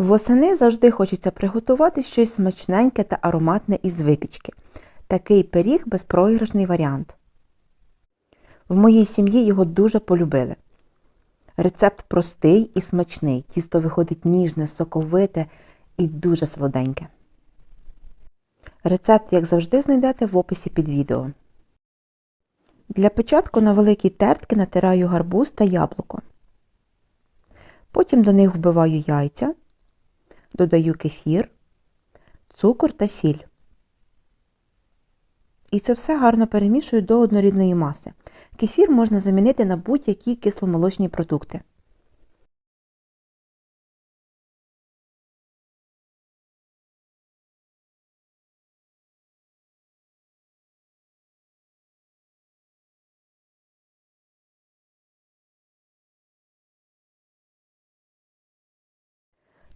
Восени завжди хочеться приготувати щось смачненьке та ароматне із випічки. Такий пиріг безпроіграшний варіант. В моїй сім'ї його дуже полюбили. Рецепт простий і смачний. Тісто виходить ніжне, соковите і дуже солоденьке. Рецепт, як завжди, знайдете в описі під відео. Для початку на великій тертки натираю гарбуз та яблуко. Потім до них вбиваю яйця, додаю кефір, цукор та сіль. І це все гарно перемішую до однорідної маси. Кефір можна замінити на будь-які кисломолочні продукти.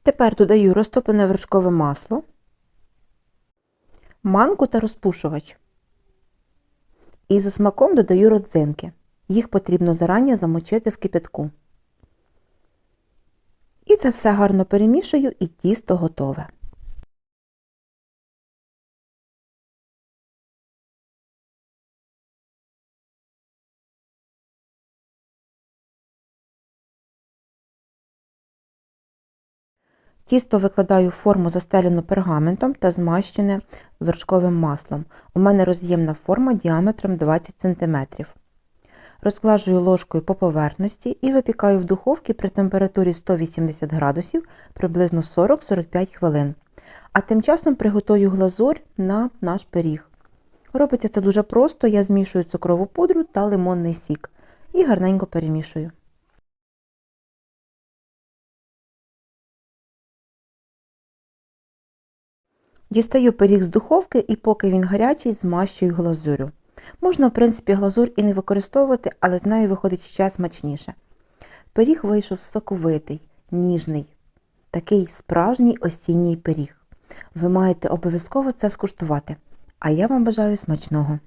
Тепер додаю розтоплене вершкове масло, манку та розпушувач. І за смаком додаю родзинки. Їх потрібно зарані замочити в кипятку. І це все гарно перемішую і тісто готове. Тісто викладаю в форму застелену пергаментом та змащене вершковим маслом. У мене роз'ємна форма діаметром 20 см. Розглажую ложкою по поверхності і випікаю в духовці при температурі 180 градусів приблизно 40-45 хвилин. А тим часом приготую глазурь на наш пиріг. Робиться це дуже просто, я змішую цукрову пудру та лимонний сік і гарненько перемішую. Дістаю пиріг з духовки і поки він гарячий, змащую глазурю. Можна, в принципі, глазур і не використовувати, але з нею виходить ще смачніше. Пиріг вийшов соковитий, ніжний, такий справжній осінній пиріг. Ви маєте обов'язково це скуштувати. А я вам бажаю смачного!